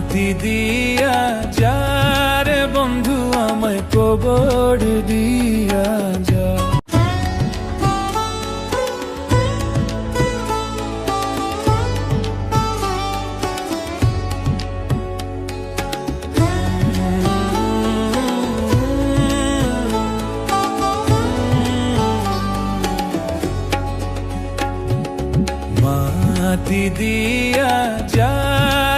মাটি দিয়া যার বন্ধু আমায় কবর দিয়া যা। মাটি দিয়া যার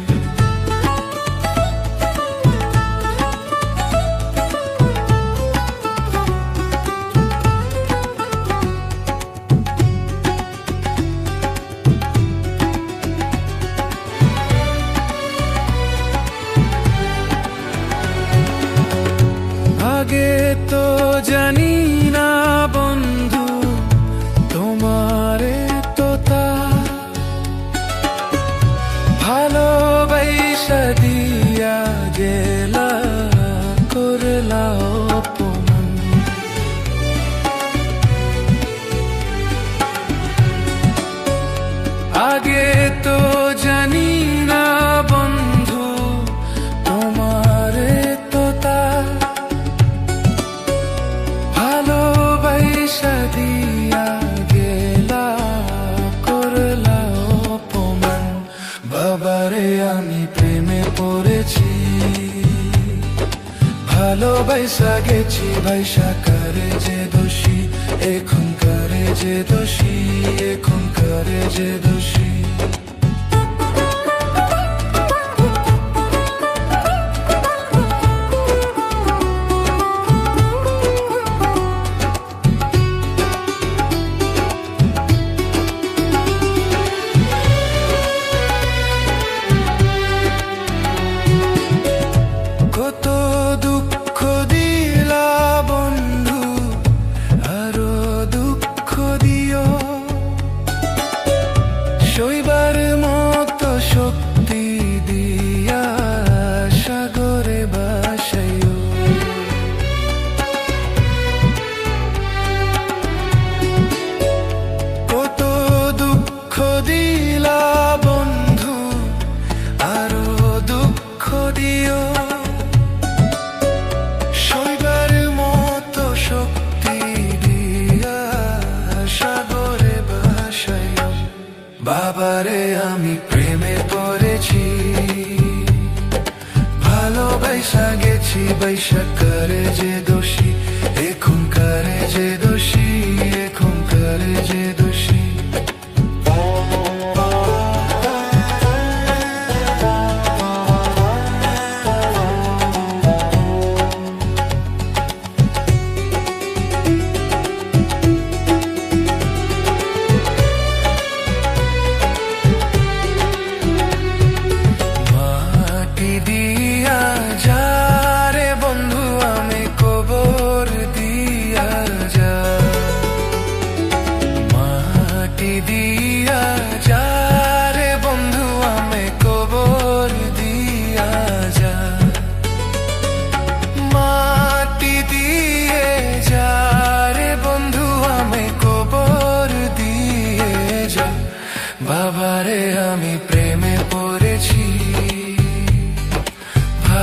আগে তো জানি না বন্ধু তোমারে তো তা ভালোবাসা দিয়া গেলা করলা আগে ভালোবাসা গেলা, করলা আমি প্রেমে গেছি ভাইসা করে যে দোষী। এখন করে যে দোষী এখন করে যে দোষী। বাবারে আমি প্রেমে পড়েছি। ভালোবাসা গেছি বৈশাখ করে যে দোষী এখন করে যে